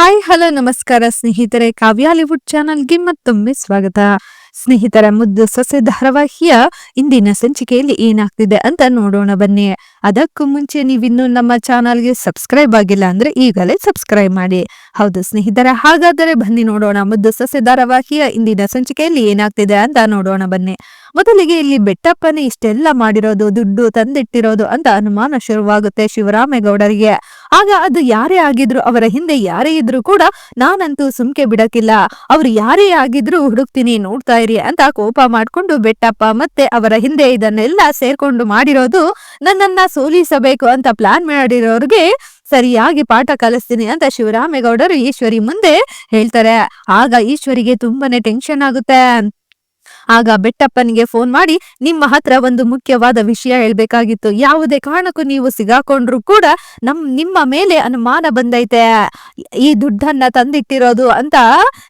Hi, hello, ನಮಸ್ಕಾರ ಸ್ನೇಹಿತರೆ. Kavyaliwood channel ಚಾನಲ್ಗೆ ಮತ್ತೊಮ್ಮೆ ಸ್ವಾಗತ. ಸ್ನೇಹಿತರ ಮುದ್ದು ಸೊಸೆ ಧಾರಾವಾಹಿಯ ಇಂದಿನ ಸಂಚಿಕೆಯಲ್ಲಿ ಏನಾಗ್ತಿದೆ ಅಂತ ನೋಡೋಣ ಬನ್ನಿ. ಅದಕ್ಕೂ ಮುಂಚೆ ನೀವಿನ್ನು ನಮ್ಮ ಚಾನಲ್ಗೆ ಸಬ್ಸ್ಕ್ರೈಬ್ ಆಗಿಲ್ಲ ಅಂದ್ರೆ ಈಗಲೇ ಸಬ್ಸ್ಕ್ರೈಬ್ ಮಾಡಿ. ಹೌದು ಸ್ನೇಹಿತರ, ಹಾಗಾದರೆ ಬನ್ನಿ ನೋಡೋಣ ಮುದ್ದು ಸಸ್ಯ ಧಾರಾವಾಹಿಯ ಇಂದಿನ ಸಂಚಿಕೆಯಲ್ಲಿ ಏನಾಗ್ತಿದೆ ಅಂತ ನೋಡೋಣ ಬನ್ನಿ. ಮೊದಲಿಗೆ ಇಲ್ಲಿ ಬೆಟ್ಟಪ್ಪನೇ ಇಷ್ಟೆಲ್ಲ ಮಾಡಿರೋದು, ದುಡ್ಡು ತಂದಿಟ್ಟಿರೋದು ಅಂತ ಅನುಮಾನ ಶುರುವಾಗುತ್ತೆ ಶಿವರಾಮೇಗೌಡರಿಗೆ. ಆಗ ಅದು ಯಾರೇ ಆಗಿದ್ರು, ಅವರ ಹಿಂದೆ ಯಾರೇ ಇದ್ರು ಕೂಡ ನಾನಂತೂ ಸುಮ್ಕೆ ಬಿಡಕ್ಕಿಲ್ಲ. ಅವ್ರು ಯಾರೇ ಆಗಿದ್ರು ಹುಡುಕ್ತೀನಿ, ನೋಡ್ತಾ ಇರಿ ಅಂತ ಕೋಪ ಮಾಡ್ಕೊಂಡು ಬೆಟ್ಟಪ್ಪ ಮತ್ತೆ ಅವರ ಹಿಂದೆ ಇದನ್ನೆಲ್ಲ ಸೇರ್ಕೊಂಡು ಮಾಡಿರೋದು ನನ್ನನ್ನ ಸೋಲಿಸಬೇಕು ಅಂತ ಪ್ಲಾನ್ ಮಾಡಿರೋರಿಗೆ ಸರಿಯಾಗಿ ಪಾಠ ಕಲಿಸ್ತೀನಿ ಅಂತ ಶಿವರಾಮೇಗೌಡರು ಈಶ್ವರಿ ಮುಂದೆ ಹೇಳ್ತಾರೆ. ಆಗ ಈಶ್ವರಿಗೆ ತುಂಬಾನೇ ಟೆನ್ಷನ್ ಆಗುತ್ತೆ. ಆಗ ಬೆಟ್ಟಪ್ಪನಿಗೆ ಫೋನ್ ಮಾಡಿ, ನಿಮ್ಮ ಹತ್ರ ಒಂದು ಮುಖ್ಯವಾದ ವಿಷಯ ಹೇಳ್ಬೇಕಾಗಿತ್ತು. ಯಾವುದೇ ಕಾರಣಕ್ಕೂ ನೀವು ಸಿಗಾಕೊಂಡ್ರು ಕೂಡ ನಮ್, ನಿಮ್ಮ ಮೇಲೆ ಅನುಮಾನ ಬಂದೈತೆ. ಈ ದುಡ್ಡನ್ನ ತಂದಿಟ್ಟಿರೋದು ಅಂತ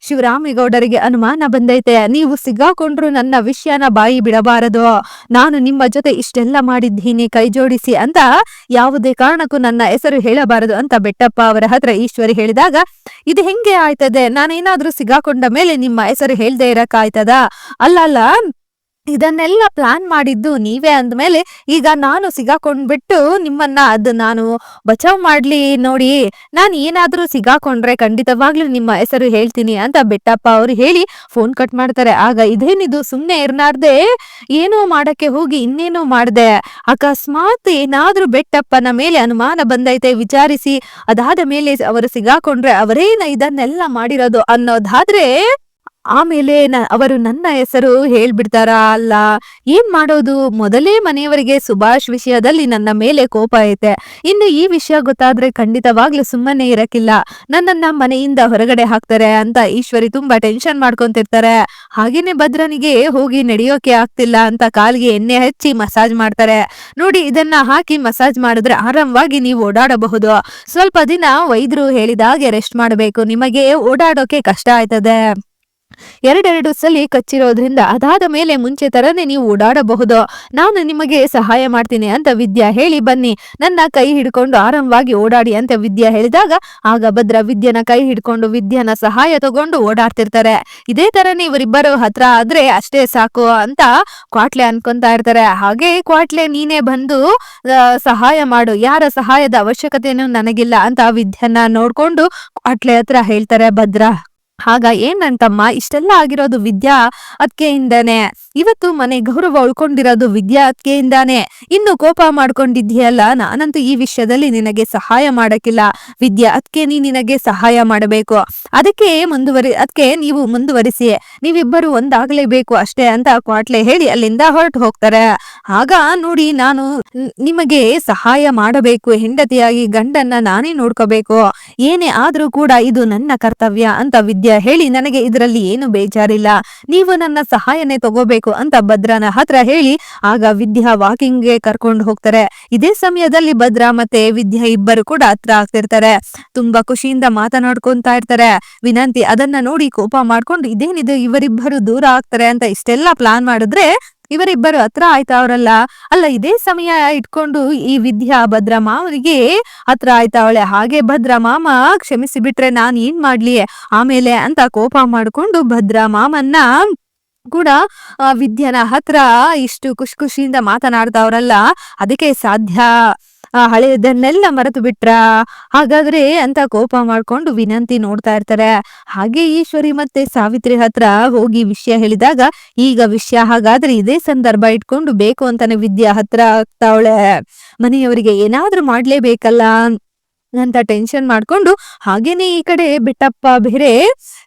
ಶಿವರಾಮೇಗೌಡರಿಗೆ ಅನುಮಾನ ಬಂದೈತೆ. ನೀವು ಸಿಗಾಕೊಂಡ್ರು ನನ್ನ ವಿಷಯನ ಬಾಯಿ ಬಿಡಬಾರದು. ನಾನು ನಿಮ್ಮ ಜೊತೆ ಇಷ್ಟೆಲ್ಲ ಮಾಡಿದ್ದೀನಿ, ಕೈ ಜೋಡಿಸಿ ಅಂತ ಯಾವುದೇ ಕಾರಣಕ್ಕೂ ನನ್ನ ಹೆಸರು ಹೇಳಬಾರದು ಅಂತ ಬೆಟ್ಟಪ್ಪ ಅವರ ಹತ್ರ ಈಶ್ವರಿ ಹೇಳಿದಾಗ, ಇದು ಹೆಂಗೆ ಆಯ್ತದೆ? ನಾನೇನಾದ್ರೂ ಸಿಗಾಕೊಂಡ ಮೇಲೆ ನಿಮ್ಮ ಹೆಸರು ಹೇಳ್ದೆ ಇರಕ್ಕಾಯ್ತದ? ಅಲ್ಲ ಅಲ್ಲ, ಇದನ್ನೆಲ್ಲ ಪ್ಲಾನ್ ಮಾಡಿದ್ದು ನೀವೇ ಅಂದ್ಮೇಲೆ ಈಗ ನಾನು ಸಿಗಾಕೊಂಡ್ಬಿಟ್ಟು ನಿಮ್ಮನ್ನ ಅದು ನಾನು ಬಚಾವ್ ಮಾಡ್ಲಿ ನೋಡಿ. ನಾನು ಏನಾದ್ರೂ ಸಿಗಾಕೊಂಡ್ರೆ ಖಂಡಿತವಾಗ್ಲೂ ನಿಮ್ಮ ಹೆಸರು ಹೇಳ್ತೀನಿ ಅಂತ ಬೆಟ್ಟಪ್ಪ ಅವ್ರು ಹೇಳಿ ಫೋನ್ ಕಟ್ ಮಾಡ್ತಾರೆ. ಆಗ ಇದೇನಿದು ಸುಮ್ನೆ ಇರ್ನಾರ್ದೆ, ಏನೋ ಮಾಡಕ್ಕೆ ಹೋಗಿ ಇನ್ನೇನೋ ಮಾಡ್ದೆ. ಅಕಸ್ಮಾತ್ ಏನಾದ್ರೂ ಬೆಟ್ಟಪ್ಪನ ಮೇಲೆ ಅನುಮಾನ ಬಂದೈತೆ ವಿಚಾರಿಸಿ. ಅದಾದ ಮೇಲೆ ಅವರು ಸಿಗಾಕೊಂಡ್ರೆ ಅವರೇನ ಇದನ್ನೆಲ್ಲ ಮಾಡಿರೋದು ಅನ್ನೋದಾದ್ರೆ ಆಮೇಲೆ ಅವರು ನನ್ನ ಹೆಸರು ಹೇಳ್ಬಿಡ್ತಾರಾ? ಅಲ್ಲ, ಏನ್ ಮಾಡೋದು? ಮೊದಲೇ ಮನೆಯವರಿಗೆ ಸುಭಾಷ್ ವಿಷಯದಲ್ಲಿ ನನ್ನ ಮೇಲೆ ಕೋಪ ಐತೆ. ಇನ್ನು ಈ ವಿಷಯ ಗೊತ್ತಾದ್ರೆ ಖಂಡಿತವಾಗ್ಲೂ ಸುಮ್ಮನೆ ಇರಕ್ಕಿಲ್ಲ. ನನ್ನನ್ನ ಮನೆಯಿಂದ ಹೊರಗಡೆ ಹಾಕ್ತಾರೆ ಅಂತ ಈಶ್ವರಿ ತುಂಬಾ ಟೆನ್ಷನ್ ಮಾಡ್ಕೊಂತಿರ್ತಾರೆ. ಹಾಗೇನೆ ಭದ್ರನಿಗೆ ಹೋಗಿ ನಡೆಯೋಕೆ ಆಗ್ತಿಲ್ಲ ಅಂತ ಕಾಲಿಗೆ ಎಣ್ಣೆ ಹಚ್ಚಿ ಮಸಾಜ್ ಮಾಡ್ತಾರೆ. ನೋಡಿ, ಇದನ್ನ ಹಾಕಿ ಮಸಾಜ್ ಮಾಡಿದ್ರೆ ಆರಾಮವಾಗಿ ನೀವು ಓಡಾಡಬಹುದು. ಸ್ವಲ್ಪ ದಿನ ವೈದ್ಯರು ಹೇಳಿದಾಗೆ ರೆಸ್ಟ್ ಮಾಡಬೇಕು. ನಿಮಗೆ ಓಡಾಡೋಕೆ ಕಷ್ಟ ಆಯ್ತದೆ. ಎರಡೆರಡು ಸಲಿ ಕಚ್ಚಿರೋದ್ರಿಂದ ಅದಾದ ಮೇಲೆ ಮುಂಚೆ ತರನೇ ನೀವು ಓಡಾಡಬಹುದು. ನಾನು ನಿಮಗೆ ಸಹಾಯ ಮಾಡ್ತೀನಿ ಅಂತ ವಿದ್ಯಾ ಹೇಳಿ ಬನ್ನಿ. ನನ್ನ ಕೈ ಹಿಡ್ಕೊಂಡು ಆರಾಮವಾಗಿ ಓಡಾಡಿ ಅಂತ ವಿದ್ಯಾ ಹೇಳಿದಾಗ ಆಗ ಭದ್ರ ವಿದ್ಯನ ಕೈ ಹಿಡ್ಕೊಂಡು ವಿದ್ಯನ ಸಹಾಯ ತಗೊಂಡು ಓಡಾಡ್ತಿರ್ತಾರೆ. ಇದೇ ತರನೇ ಇವರಿಬ್ಬರು ಹತ್ರ ಆದ್ರೆ ಅಷ್ಟೇ ಸಾಕು ಅಂತ ಕ್ವಾಟ್ಲೆ ಅನ್ಕೊಂತಾ ಇರ್ತಾರೆ. ಹಾಗೆ ಕ್ವಾಟ್ಲೆ ನೀನೇ ಬಂದು ಸಹಾಯ ಮಾಡು. ಯಾರ ಸಹಾಯದ ಅವಶ್ಯಕತೆನೂ ನನಗಿಲ್ಲ ಅಂತ ವಿದ್ಯನ್ನ ನೋಡ್ಕೊಂಡು ಕ್ವಾಟ್ಲೆ ಹತ್ರ ಹೇಳ್ತಾರೆ ಭದ್ರ. ಆಗ ತಮ್ಮ ಇಷ್ಟೆಲ್ಲ ಆಗಿರೋದು ವಿದ್ಯಾ ಅದ್ಕೆಯಿಂದಾನೆ ಇವತ್ತು ಮನೆ ಗೌರವ ಉಳ್ಕೊಂಡಿರೋದು ವಿದ್ಯಾ ಅದ್ಕೆಯಿಂದಾನೆ ಇನ್ನು ಕೋಪ ಮಾಡ್ಕೊಂಡಿದ್ಯಲ್ಲ ನಾನಂತೂ ಈ ವಿಷಯದಲ್ಲಿ ನಿನಗೆ ಸಹಾಯ ಮಾಡಕ್ಕಿಲ್ಲ. ವಿದ್ಯಾ ಅದಕ್ಕೆ ನೀ ನಿನಗೆ ಸಹಾಯ ಮಾಡಬೇಕು. ಅದಕ್ಕೆ ಮುಂದುವರಿ ಅದಕ್ಕೆ ನೀವು ಮುಂದುವರಿಸಿ. ನೀವಿಬ್ಬರು ಒಂದಾಗಲೇಬೇಕು ಅಷ್ಟೇ ಅಂತ ಕ್ವಾಟ್ಲೆ ಹೇಳಿ ಅಲ್ಲಿಂದ ಹೊರಟು ಹೋಗ್ತಾರೆ. ಆಗ ನೋಡಿ ನಾನು ನಿಮಗೆ ಸಹಾಯ ಮಾಡಬೇಕು. ಹೆಂಡತಿಯಾಗಿ ಗಂಡನ್ನ ನಾನೇ ನೋಡ್ಕೋಬೇಕು. ಏನೇ ಆದ್ರೂ ಕೂಡ ಇದು ನನ್ನ ಕರ್ತವ್ಯ ಅಂತ ವಿದ್ಯಾ ಹೇಳಿ ನನಗೆ ಇದರಲ್ಲಿ ಏನು ಬೇಜಾರಿಲ್ಲ. ನೀವು ನನ್ನ ಸಹಾಯನೇ ತಗೋಬೇಕು ಅಂತ ಭದ್ರನ ಹತ್ರ ಹೇಳಿ ಆಗ ವಿದ್ಯಾ ವಾಕಿಂಗ್ಗೆ ಕರ್ಕೊಂಡು ಹೋಗ್ತಾರೆ. ಇದೇ ಸಮಯದಲ್ಲಿ ಭದ್ರ ಮತ್ತೆ ವಿದ್ಯಾ ಇಬ್ಬರು ಕೂಡ ಹತ್ರ ಆಗ್ತಿರ್ತಾರೆ. ತುಂಬಾ ಖುಷಿಯಿಂದ ಮಾತನಾಡ್ಕೊಂತಾ ಇರ್ತಾರೆ. ವಿನಂತಿ ಅದನ್ನ ನೋಡಿ ಕೋಪ ಮಾಡ್ಕೊಂಡು ಇದೇನಿದೆ ಇವರಿಬ್ಬರು ದೂರ ಆಗ್ತಾರೆ ಅಂತ ಇಷ್ಟೆಲ್ಲ ಪ್ಲಾನ್ ಮಾಡಿದ್ರೆ ಇವರಿಬ್ಬರು ಹತ್ರ ಆಯ್ತಾವ್ರಲ್ಲ ಅಲ್ಲ, ಇದೇ ಸಮಯ ಇಟ್ಕೊಂಡು ಈ ವಿದ್ಯಾ ಭದ್ರ ಮಾವನಿಗೆ ಹತ್ರ ಆಯ್ತಾವಳೆ ಹಾಗೆ ಭದ್ರ ಮಾಮ ಕ್ಷಮಿಸಿ ಬಿಟ್ರೆ ನಾನ್ ಏನ್ ಮಾಡ್ಲಿ? ಆಮೇಲೆ ಅಂತ ಕೋಪ ಮಾಡ್ಕೊಂಡು ಭದ್ರ ಮಾಮನ್ನ ಕೂಡ ವಿದ್ಯನ ಹತ್ರ ಇಷ್ಟು ಖುಷಿ ಖುಷಿಯಿಂದ ಮಾತನಾಡ್ತಾವ್ರಲ್ಲ ಅದಕ್ಕೆ ಸಾಧ್ಯ ಆ, ಹಳೆಯದನ್ನೆಲ್ಲ ಮರೆತು ಬಿಟ್ರ? ಹಾಗಾದ್ರೆ ಅಂತ ಕೋಪ ಮಾಡ್ಕೊಂಡು ವಿನಂತಿ ನೋಡ್ತಾ ಇರ್ತಾರೆ. ಹಾಗೆ ಈಶ್ವರಿ ಮತ್ತೆ ಸಾವಿತ್ರಿ ಹತ್ರ ಹೋಗಿ ವಿಷಯ ಹೇಳಿದಾಗ ಈಗ ವಿಷಯ ಹಾಗಾದ್ರೆ ಇದೇ ಸಂದರ್ಭ ಇಟ್ಕೊಂಡು ಬೇಕು ಅಂತಾನೆ ವಿದ್ಯಾ ಹತ್ರ ಆಗ್ತಾವಳೆ. ಮನೆಯವರಿಗೆ ಏನಾದ್ರೂ ಮಾಡ್ಲೇಬೇಕಲ್ಲ ಅಂತ ಟೆನ್ಷನ್ ಮಾಡ್ಕೊಂಡು ಹಾಗೇನೆ ಈ ಕಡೆ ಬಿಟ್ಟಪ್ಪ ಬೇರೆ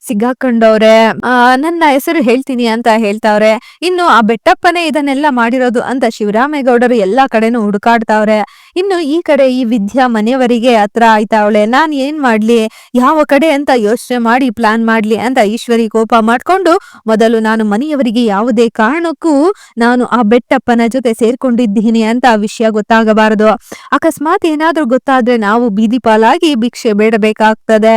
ಸಿಗಾಕೊಂಡವ್ರೆ. ಆ ನನ್ನ ಹೆಸರು ಹೇಳ್ತೀನಿ ಅಂತ ಹೇಳ್ತಾವ್ರೆ. ಇನ್ನು ಆ ಬೆಟ್ಟಪ್ಪನೇ ಇದನ್ನೆಲ್ಲ ಮಾಡಿರೋದು ಅಂತ ಶಿವರಾಮೇಗೌಡರು ಎಲ್ಲಾ ಕಡೆನೂ ಹುಡುಕಾಡ್ತಾವ್ರೆ. ಇನ್ನು ಈ ಕಡೆ ಈ ವಿದ್ಯಾ ಮನೆಯವರಿಗೆ ಹತ್ರ ಆಯ್ತಾವಳೆ ನಾನ್ ಏನ್ ಮಾಡ್ಲಿ? ಯಾವ ಕಡೆ ಅಂತ ಯೋಚನೆ ಮಾಡಿ ಪ್ಲಾನ್ ಮಾಡ್ಲಿ ಅಂತ ಈಶ್ವರಿ ಕೋಪ ಮಾಡ್ಕೊಂಡು ಮೊದಲು ನಾನು ಮನೆಯವರಿಗೆ ಯಾವುದೇ ಕಾರಣಕ್ಕೂ ನಾನು ಆ ಬೆಟ್ಟಪ್ಪನ ಜೊತೆ ಸೇರ್ಕೊಂಡಿದ್ದೀನಿ ಅಂತ ವಿಷಯ ಗೊತ್ತಾಗಬಾರದು. ಅಕಸ್ಮಾತ್ ಏನಾದ್ರೂ ಗೊತ್ತಾದ್ರೆ ನಾವು ಬೀದಿ ಪಾಲಾಗಿ ಭಿಕ್ಷೆ ಬೇಡಬೇಕಾಗ್ತದೆ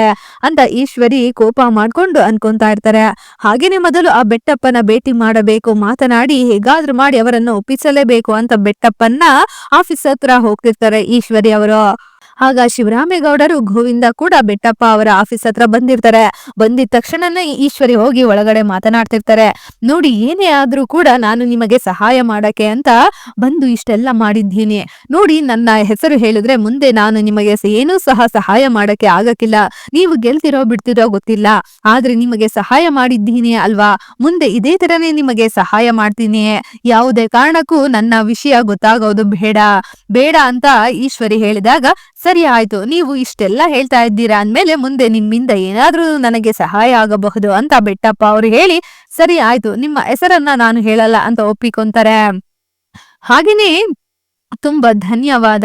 ಅಂತ ಈಶ್ವರಿ ಕೋಪ ಮಾಡ್ಕೊಂಡು ಅನ್ಕೊಂತಾ ಇರ್ತಾರೆ. ಹಾಗೇನೆ ಮೊದಲು ಆ ಬೆಟ್ಟಪ್ಪನ ಭೇಟಿ ಮಾಡಬೇಕು, ಮಾತನಾಡಿ ಹೇಗಾದ್ರೂ ಮಾಡಿ ಅವರನ್ನು ಒಪ್ಪಿಸಲೇಬೇಕು ಅಂತ ಬೆಟ್ಟಪ್ಪನ್ನ ಆಫೀಸ್ ಹತ್ರ ಹೋಗ್ತಿರ್ತಾರೆ ಈಶ್ವರಿ ಅವರು ಆಗ ಶಿವರಾಮೇಗೌಡರು ಗೋವಿಂದ ಕೂಡ ಬೆಟ್ಟಪ್ಪ ಅವರ ಆಫೀಸ್ ಹತ್ರ ಬಂದಿರ್ತಾರೆ. ಬಂದಿದ ತಕ್ಷಣನೇ ಈಶ್ವರಿ ಹೋಗಿ ಒಳಗಡೆ ಮಾತನಾಡ್ತಿರ್ತಾರೆ. ನೋಡಿ, ಏನೇ ಆದ್ರೂ ಕೂಡ ನಾನು ನಿಮಗೆ ಸಹಾಯ ಮಾಡಕ್ಕೆ ಅಂತ ಬಂದು ಇಷ್ಟೆಲ್ಲ ಮಾಡಿದ್ದೀನಿ. ನೋಡಿ, ನನ್ನ ಹೆಸರು ಹೇಳಿದ್ರೆ ಮುಂದೆ ನಾನು ನಿಮಗೆ ಏನೂ ಸಹ ಸಹಾಯ ಮಾಡಕ್ಕೆ ಆಗಕ್ಕಿಲ್ಲ. ನೀವು ಗೆಲ್ತಿರೋ ಬಿಡ್ತಿರೋ ಗೊತ್ತಿಲ್ಲ. ಆದ್ರೆ ನಿಮಗೆ ಸಹಾಯ ಮಾಡಿದ್ದೀನಿ ಅಲ್ವಾ? ಮುಂದೆ ಇದೇ ತರನೇ ನಿಮಗೆ ಸಹಾಯ ಮಾಡ್ತೀನಿ. ಯಾವುದೇ ಕಾರಣಕ್ಕೂ ನನ್ನ ವಿಷಯ ಗೊತ್ತಾಗೋದು ಬೇಡ. ಬೇಡ ಅಂತ ಈಶ್ವರಿ ಹೇಳಿದಾಗ ಸರಿ ಆಯ್ತು, ನೀವು ಇಷ್ಟೆಲ್ಲ ಹೇಳ್ತಾ ಇದ್ದೀರಾ ಅಂದ್ಮೇಲೆ ಮುಂದೆ ನಿಮ್ಮಿಂದ ಏನಾದ್ರೂ ನನಗೆ ಸಹಾಯ ಆಗಬಹುದು ಅಂತ ಬೆಟ್ಟಪ್ಪ ಅವರು ಹೇಳಿ, ಸರಿ ಆಯ್ತು, ನಿಮ್ಮ ಹೆಸರನ್ನ ನಾನು ಹೇಳಲ್ಲ ಅಂತ ಒಪ್ಪಿಕೊಂತಾರೆ. ಹಾಗೇನೆ ತುಂಬಾ ಧನ್ಯವಾದ.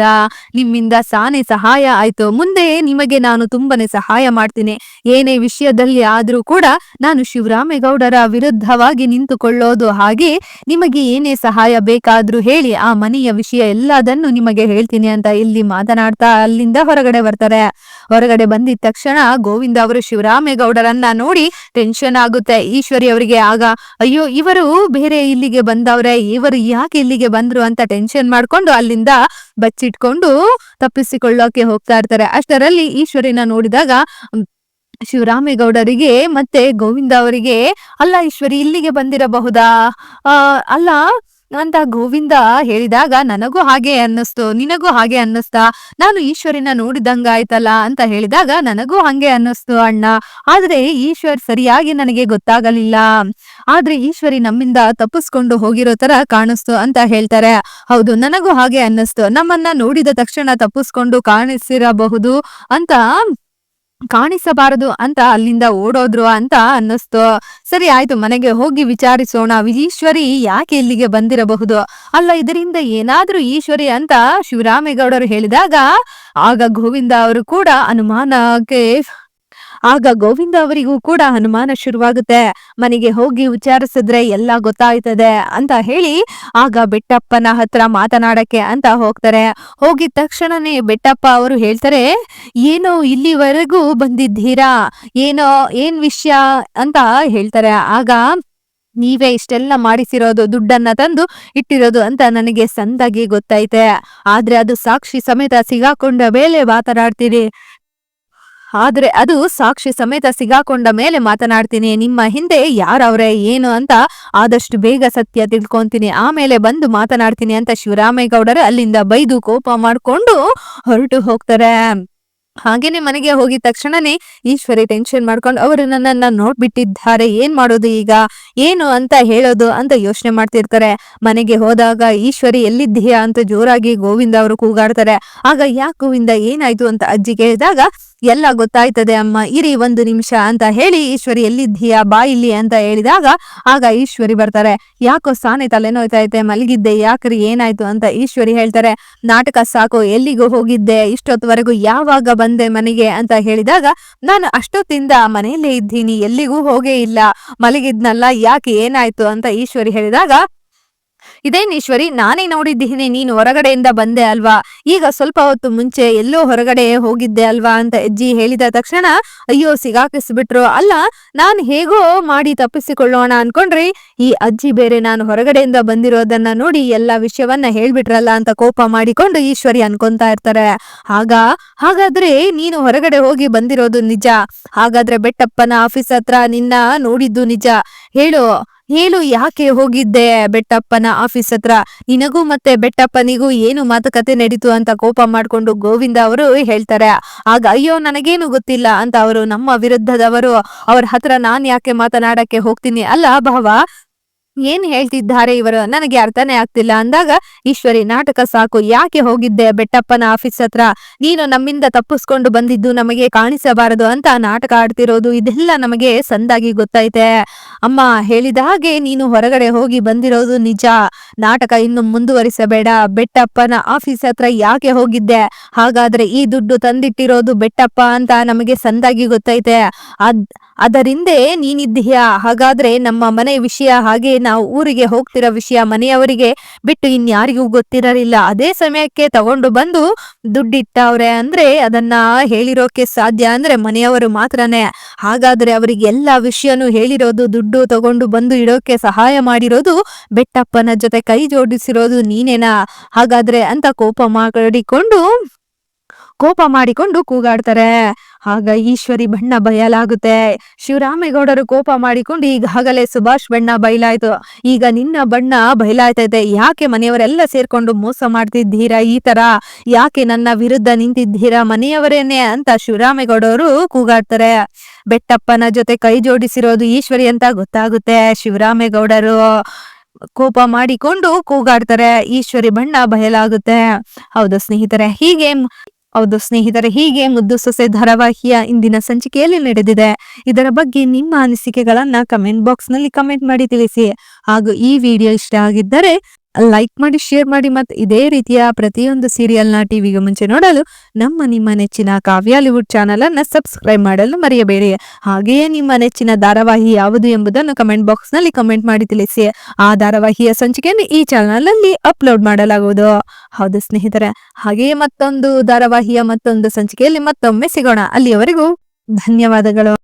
ನಿಮ್ಮಿಂದ ಸಾನೆ ಸಹಾಯ ಆಯ್ತು. ಮುಂದೆ ನಿಮಗೆ ನಾನು ತುಂಬಾನೇ ಸಹಾಯ ಮಾಡ್ತೀನಿ. ಏನೇ ವಿಷಯದಲ್ಲಿ ಆದ್ರೂ ಕೂಡ ನಾನು ಶಿವರಾಮೇಗೌಡರ ವಿರುದ್ಧವಾಗಿ ನಿಂತುಕೊಳ್ಳೋದು ಹಾಗೆ ನಿಮಗೆ ಏನೇ ಸಹಾಯ ಬೇಕಾದ್ರೂ ಹೇಳಿ, ಆ ಮನೆಯ ವಿಷಯ ಎಲ್ಲದನ್ನು ನಿಮಗೆ ಹೇಳ್ತೀನಿ ಅಂತ ಇಲ್ಲಿ ಮಾತನಾಡ್ತಾ ಅಲ್ಲಿಂದ ಹೊರಗಡೆ ಬರ್ತಾರೆ. ಹೊರಗಡೆ ಬಂದಿದ ತಕ್ಷಣ ಗೋವಿಂದ ಅವರು ಶಿವರಾಮೇಗೌಡರನ್ನ ನೋಡಿ ಟೆನ್ಷನ್ ಆಗುತ್ತೆ. ಈಶ್ವರಿ ಅವರಿಗೆ ಆಗ, ಅಯ್ಯೋ, ಇವರು ಬೇರೆ ಇಲ್ಲಿಗೆ ಬಂದವ್ರೆ, ಇವರು ಯಾಕೆ ಇಲ್ಲಿಗೆ ಬಂದ್ರು? ಅಂತ ಟೆನ್ಷನ್ ಮಾಡ್ಕೊಂಡು ಅಲ್ಲಿಂದ ಬಚ್ಚಿಟ್ಕೊಂಡು ತಪ್ಪಿಸಿಕೊಳ್ಳೋಕೆ ಹೋಗ್ತಾ ಇರ್ತಾರೆ. ಅಷ್ಟರಲ್ಲಿ ಈಶ್ವರಿನ ನೋಡಿದಾಗ ಶಿವರಾಮೇಗೌಡರಿಗೆ ಮತ್ತೆ ಗೋವಿಂದ ಅವರಿಗೆ, ಅಲ್ಲ ಈಶ್ವರಿ ಇಲ್ಲಿಗೆ ಬಂದಿರಬಹುದಾ? ಅಲ್ಲ ಅಂತ ಗೋವಿಂದ ಹೇಳಿದಾಗ, ನನಗೂ ಹಾಗೆ ಅನ್ನಿಸ್ತು, ನಿನಗೂ ಹಾಗೆ ಅನ್ನಿಸ್ತಾ? ನಾನು ಈಶ್ವರಿನ ನೋಡಿದಂಗಾಯ್ತಲ್ಲ? ಅಂತ ಹೇಳಿದಾಗ, ನನಗೂ ಹಂಗೆ ಅನ್ನಿಸ್ತು ಅಣ್ಣ. ಆದ್ರೆ ಈಶ್ವರ್ ಸರಿಯಾಗಿ ನನಗೆ ಗೊತ್ತಾಗಲಿಲ್ಲ. ಆದ್ರೆ ಈಶ್ವರಿ ನಮ್ಮಿಂದ ತಪ್ಪಿಸ್ಕೊಂಡು ಹೋಗಿರೋ ತರ ಕಾಣಿಸ್ತು ಅಂತ ಹೇಳ್ತಾರೆ. ಹೌದು, ನನಗೂ ಹಾಗೆ ಅನ್ನಿಸ್ತು. ನಮ್ಮನ್ನ ನೋಡಿದ ತಕ್ಷಣ ತಪ್ಪಿಸ್ಕೊಂಡು ಕಾಣಿಸಿರಬಹುದು ಅಂತ ಕಾಣಿಸಬಾರದು ಅಂತ ಅಲ್ಲಿಂದ ಓಡೋದ್ರು ಅಂತ ಅನ್ನಿಸ್ತು. ಸರಿ ಆಯ್ತು, ಮನೆಗೆ ಹೋಗಿ ವಿಚಾರಿಸೋಣ. ಈಶ್ವರಿ ಯಾಕೆ ಇಲ್ಲಿಗೆ ಬಂದಿರಬಹುದು? ಅಲ್ಲ, ಇದರಿಂದ ಏನಾದ್ರೂ ಈಶ್ವರಿ ಅಂತ ಶಿವರಾಮೇಗೌಡರು ಹೇಳಿದಾಗ ಆಗ ಗೋವಿಂದ ಅವರು ಕೂಡ ಅನುಮಾನಕ್ಕೆ ಆಗ ಗೋವಿಂದ ಅವರಿಗೂ ಕೂಡ ಅನುಮಾನ ಶುರುವಾಗುತ್ತೆ. ಮನೆಗೆ ಹೋಗಿ ವಿಚಾರಿಸಿದ್ರೆ ಎಲ್ಲ ಗೊತ್ತಾಯ್ತದೆ ಅಂತ ಹೇಳಿ ಆಗ ಬೆಟ್ಟಪ್ಪನ ಹತ್ರ ಮಾತನಾಡಕ್ಕೆ ಅಂತ ಹೋಗ್ತಾರೆ. ಹೋಗಿದ ತಕ್ಷಣನೇ ಬೆಟ್ಟಪ್ಪ ಅವರು ಹೇಳ್ತಾರೆ, ಏನೋ ಇಲ್ಲಿವರೆಗೂ ಬಂದಿದ್ದೀರಾ? ಏನೋ, ಏನ್ ವಿಷಯ? ಅಂತ ಹೇಳ್ತಾರೆ. ಆಗ, ನೀವೇ ಇಷ್ಟೆಲ್ಲ ಮಾಡಿಸಿರೋದು, ದುಡ್ಡನ್ನ ತಂದು ಇಟ್ಟಿರೋದು ಅಂತ ನನಗೆ ಸಂದಾಗಿ ಗೊತ್ತೈತೆ ಆದ್ರೆ ಅದು ಸಾಕ್ಷಿ ಸಮೇತ ಸಿಗಾಕೊಂಡ ಮೇಲೆ ಮಾತನಾಡ್ತೀರಿ. ಆದ್ರೆ ಅದು ಸಾಕ್ಷಿ ಸಮೇತ ಸಿಗಾಕೊಂಡ ಮೇಲೆ ಮಾತನಾಡ್ತೀನಿ, ನಿಮ್ಮ ಹಿಂದೆ ಯಾರವ್ರೆ, ಏನು ಅಂತ ಆದಷ್ಟು ಬೇಗ ಸತ್ಯ ತಿಳ್ಕೊಂತೀನಿ, ಆಮೇಲೆ ಬಂದು ಮಾತನಾಡ್ತೀನಿ ಅಂತ ಶಿವರಾಮೇಗೌಡರು ಅಲ್ಲಿಂದ ಬೈದು ಕೋಪ ಮಾಡ್ಕೊಂಡು ಹೊರಟು ಹೋಗ್ತಾರೆ. ಹಾಗೇನೆ ಮನೆಗೆ ಹೋಗಿದ ತಕ್ಷಣನೇ ಈಶ್ವರಿ ಟೆನ್ಷನ್ ಮಾಡ್ಕೊಂಡು, ಅವರು ನನ್ನನ್ನ ನೋಡ್ಬಿಟ್ಟಿದ್ದಾರೆ, ಏನ್ ಮಾಡೋದು ಈಗ? ಏನು ಅಂತ ಹೇಳೋದು ಅಂತ ಯೋಚನೆ ಮಾಡ್ತಿರ್ತಾರೆ. ಮನೆಗೆ ಹೋದಾಗ ಈಶ್ವರಿ ಎಲ್ಲಿದ್ದೀಯಾ ಅಂತ ಜೋರಾಗಿ ಗೋವಿಂದ ಅವರು ಕೂಗಾಡ್ತಾರೆ. ಆಗ ಯಾಕೆ ಗೋವಿಂದ, ಏನಾಯ್ತು ಅಂತ ಅಜ್ಜಿ ಕೇಳಿದಾಗ, ಎಲ್ಲ ಗೊತ್ತಾಯ್ತದೆ ಅಮ್ಮ, ಇರಿ ಒಂದು ನಿಮಿಷ ಅಂತ ಹೇಳಿ ಈಶ್ವರಿ ಎಲ್ಲಿದ್ದೀಯಾ, ಬಾ ಇಲ್ಲಿ ಅಂತ ಹೇಳಿದಾಗ, ಆಗ ಈಶ್ವರಿ ಬರ್ತಾರೆ. ಯಾಕೋ ಸಾನೆ ತಲೆನೋಯ್ತೈತೆ ಮಲಗಿದ್ದೆ, ಯಾಕ್ರಿ ಏನಾಯ್ತು? ಅಂತ ಈಶ್ವರಿ ಹೇಳ್ತಾರೆ. ನಾಟಕ ಸಾಕು, ಎಲ್ಲಿಗೂ ಹೋಗಿದ್ದೆ, ಇಷ್ಟೊತ್ತವರೆಗೂ ಯಾವಾಗ ಬಂದೆ ಮನೆಗೆ ಅಂತ ಹೇಳಿದಾಗ, ನಾನು ಅಷ್ಟೊತ್ತಿಂದ ಮನೆಯಲ್ಲೇ ಇದ್ದೀನಿ, ಎಲ್ಲಿಗೂ ಹೋಗೇ ಇಲ್ಲ, ಮಲಗಿದ್ನಲ್ಲ, ಯಾಕೆ ಏನಾಯ್ತು? ಅಂತ ಈಶ್ವರಿ ಹೇಳಿದಾಗ ಇದೇನ್ ಈಶ್ವರಿ, ನಾನೇ ನೋಡಿದ್ದೀನಿ, ನೀನು ಹೊರಗಡೆಯಿಂದ ಬಂದೆ ಅಲ್ವಾ? ಈಗ ಸ್ವಲ್ಪ ಹೊತ್ತು ಮುಂಚೆ ಎಲ್ಲೋ ಹೊರಗಡೆ ಹೋಗಿದ್ದೆ ಅಲ್ವಾ ಅಂತ ಅಜ್ಜಿ ಹೇಳಿದ ತಕ್ಷಣ, ಅಯ್ಯೋ, ಸಿಗಾಕಿಸ್ಬಿಟ್ರು. ಅಲ್ಲ, ನಾನ್ ಹೇಗೋ ಮಾಡಿ ತಪ್ಪಿಸಿಕೊಳ್ಳೋಣ ಅನ್ಕೊಂಡ್ರಿ. ಈ ಅಜ್ಜಿ ಬೇರೆ ನಾನು ಹೊರಗಡೆಯಿಂದ ಬಂದಿರೋದನ್ನ ನೋಡಿ ಎಲ್ಲಾ ವಿಷಯವನ್ನ ಹೇಳ್ಬಿಟ್ರಲ್ಲ ಅಂತ ಕೋಪ ಮಾಡಿಕೊಂಡು ಈಶ್ವರಿ ಅನ್ಕೊಂತಾ ಇರ್ತಾರೆ. ಆಗ, ಹಾಗಾದ್ರೆ ನೀನು ಹೊರಗಡೆ ಹೋಗಿ ಬಂದಿರೋದು ನಿಜ? ಹಾಗಾದ್ರೆ ಬೆಟ್ಟಪ್ಪನ ಆಫೀಸ್ ಹತ್ರ ನಿನ್ನ ನೋಡಿದ್ದು ನಿಜ? ಹೇಳು ಹೇಳು ಯಾಕೆ ಹೋಗಿದ್ದೆ ಬೆಟ್ಟಪ್ಪನ ಆಫೀಸ್ ಹತ್ರ? ನಿನಗೂ ಮತ್ತೆ ಬೆಟ್ಟಪ್ಪನಿಗೂ ಏನು ಮಾತುಕತೆ ನಡೀತು ಅಂತ ಕೋಪ ಮಾಡ್ಕೊಂಡು ಗೋವಿಂದ ಅವರು ಹೇಳ್ತಾರೆ. ಆಗ ಅಯ್ಯೋ, ನನಗೇನು ಗೊತ್ತಿಲ್ಲ ಅಂತ ಅವರು ನಮ್ಮ ವಿರುದ್ಧದವರು. ಅವ್ರ ಹತ್ರ ನಾನ್ ಯಾಕೆ ಮಾತನಾಡಕ್ಕೆ ಹೋಗ್ತೀನಿ? ಅಲ್ಲ ಭಾವ ಏನ್ ಹೇಳ್ತಿದ್ದಾರೆ ಇವರು? ನನಗೆ ಅರ್ಥನೇ ಆಗ್ತಿಲ್ಲ. ಅಂದಾಗ, ಈಶ್ವರಿ, ನಾಟಕ ಸಾಕು. ಯಾಕೆ ಹೋಗಿದ್ದೆ ಬೆಟ್ಟಪ್ಪನ ಆಫೀಸ್ ಹತ್ರ? ನೀನು ನಮ್ಮಿಂದ ತಪ್ಪಿಸ್ಕೊಂಡು ಬಂದಿದ್ದು ನಮಗೆ ಕಾಣಿಸಬಾರದು ಅಂತ ನಾಟಕ ಆಡ್ತಿರೋದು, ಇದೆಲ್ಲ ನಮಗೆ ಸಂದಾಗಿ ಗೊತ್ತೈತೆ. ಅಮ್ಮ, ಹೇಳಿದ ಹಾಗೆ ನೀನು ಹೊರಗಡೆ ಹೋಗಿ ಬಂದಿರೋದು ನಿಜ. ನಾಟಕ ಇನ್ನು ಮುಂದುವರಿಸಬೇಡ. ಬೆಟ್ಟಪ್ಪನ ಆಫೀಸ್ ಹತ್ರ ಯಾಕೆ ಹೋಗಿದ್ದೆ? ಹಾಗಾದ್ರೆ ಈ ದುಡ್ಡು ತಂದಿಟ್ಟಿರೋದು ಬೆಟ್ಟಪ್ಪ ಅಂತ ನಮಗೆ ಸಂದಾಗಿ ಗೊತ್ತೈತೆ. ಅದ್, ಅದರಿಂದೇ ನೀನಿದ್ದೀಯಾ? ಹಾಗಾದ್ರೆ ನಮ್ಮ ಮನೆ ವಿಷಯ ಹಾಗೆ ನಾವು ಊರಿಗೆ ಹೋಗ್ತಿರೋ ವಿಷಯ ಮನೆಯವರಿಗೆ ಬಿಟ್ಟು ಇನ್ಯಾರಿಗೂ ಗೊತ್ತಿರಲಿಲ್ಲ. ಅದೇ ಸಮಯಕ್ಕೆ ತಗೊಂಡು ಬಂದು ದುಡ್ಡಿಟ್ಟವ್ರೆ ಅಂದ್ರೆ ಅದನ್ನ ಹೇಳಿರೋಕೆ ಸಾಧ್ಯ ಅಂದ್ರೆ ಮನೆಯವರು ಮಾತ್ರನೇ. ಹಾಗಾದ್ರೆ ಅವರಿಗೆ ಎಲ್ಲಾ ವಿಷಯನೂ ಹೇಳಿರೋದು, ದುಡ್ಡು ತಗೊಂಡು ಬಂದು ಇಡೋಕೆ ಸಹಾಯ ಮಾಡಿರೋದು ಬೆಟ್ಟಪ್ಪನ ಜೊತೆ ಕೈ ಜೋಡಿಸಿರೋದು ನೀನೇನಾ? ಹಾಗಾದ್ರೆ ಅಂತ ಕೋಪ ಮಾಡಿಕೊಂಡು ಕೋಪ ಮಾಡಿಕೊಂಡು ಕೂಗಾಡ್ತಾರೆ. ಆಗ ಈಶ್ವರಿ ಬಣ್ಣ ಬಯಲಾಗುತ್ತೆ. ಶಿವರಾಮೇಗೌಡರು ಕೋಪ ಮಾಡಿಕೊಂಡು ಈಗಾಗಲೇ ಸುಭಾಷ್ ಬಣ್ಣ ಬಯಲಾಯ್ತು. ಈಗ ನಿನ್ನ ಬಣ್ಣ ಬಯಲಾಯ್ತೈತೆ. ಯಾಕೆ ಮನೆಯವರೆಲ್ಲ ಸೇರ್ಕೊಂಡು ಮೋಸ ಮಾಡ್ತಿದ್ದೀರಾ ಈ ತರ? ಯಾಕೆ ನನ್ನ ವಿರುದ್ಧ ನಿಂತಿದ್ದೀರಾ ಮನೆಯವರೇನೆ ಅಂತ ಶಿವರಾಮೇಗೌಡರು ಕೂಗಾಡ್ತಾರೆ. ಬೆಟ್ಟಪ್ಪನ ಜೊತೆ ಕೈ ಜೋಡಿಸಿರೋದು ಈಶ್ವರಿ ಅಂತ ಗೊತ್ತಾಗುತ್ತೆ ಶಿವರಾಮೇಗೌಡರು. ಕೋಪ ಮಾಡಿಕೊಂಡು ಕೂಗಾಡ್ತಾರೆ. ಈಶ್ವರಿ ಬಣ್ಣ ಬಯಲಾಗುತ್ತೆ. ಹೌದು ಸ್ನೇಹಿತರೆ, ಹೀಗೆ ಹೌದು, ಸ್ನೇಹಿತರೆ, ಹೀಗೆ ಮುದ್ದು ಸೊಸೆ ಧಾರಾವಾಹಿಯ ಇಂದಿನ ಸಂಚಿಕೆಯಲ್ಲಿ ನಡೆದಿದೆ. ಇದರ ಬಗ್ಗೆ ನಿಮ್ಮ ಅನಿಸಿಕೆಗಳನ್ನ ಕಮೆಂಟ್ ಬಾಕ್ಸ್ನಲ್ಲಿ ಕಮೆಂಟ್ ಮಾಡಿ ತಿಳಿಸಿ. ಹಾಗೂ ಈ ವಿಡಿಯೋ ಇಷ್ಟ ಆಗಿದ್ದರೆ ಲೈಕ್ ಮಾಡಿ ಶೇರ್ ಮಾಡಿ ಮತ್ತು ಇದೇ ರೀತಿಯ ಪ್ರತಿಯೊಂದು ಸೀರಿಯಲ್ನ ಟಿವಿಗೆ ಮುಂಚೆ ನೋಡಲು ನಮ್ಮ ನಿಮ್ಮ ನೆಚ್ಚಿನ ಕಾವ್ಯಾಲಿವುಡ್ ಚಾನಲ್ ಅನ್ನ ಸಬ್ಸ್ಕ್ರೈಬ್ ಮಾಡಲು ಮರೆಯಬೇಡಿ. ಹಾಗೆಯೇ ನಿಮ್ಮ ನೆಚ್ಚಿನ ಧಾರಾವಾಹಿ ಯಾವುದು ಎಂಬುದನ್ನು ಕಮೆಂಟ್ ಬಾಕ್ಸ್ನಲ್ಲಿ ಕಮೆಂಟ್ ಮಾಡಿ ತಿಳಿಸಿ. ಆ ಧಾರಾವಾಹಿಯ ಸಂಚಿಕೆಯನ್ನು ಈ ಚಾನಲ್ ಅಲ್ಲಿ ಅಪ್ಲೋಡ್ ಮಾಡಲಾಗುವುದು. ಹೌದು ಸ್ನೇಹಿತರೆ, ಹಾಗೆಯೇ ಮತ್ತೊಂದು ಧಾರಾವಾಹಿಯ ಮತ್ತೊಂದು ಸಂಚಿಕೆಯಲ್ಲಿ ಮತ್ತೊಮ್ಮೆ ಸಿಗೋಣ. ಅಲ್ಲಿಯವರೆಗೂ ಧನ್ಯವಾದಗಳು.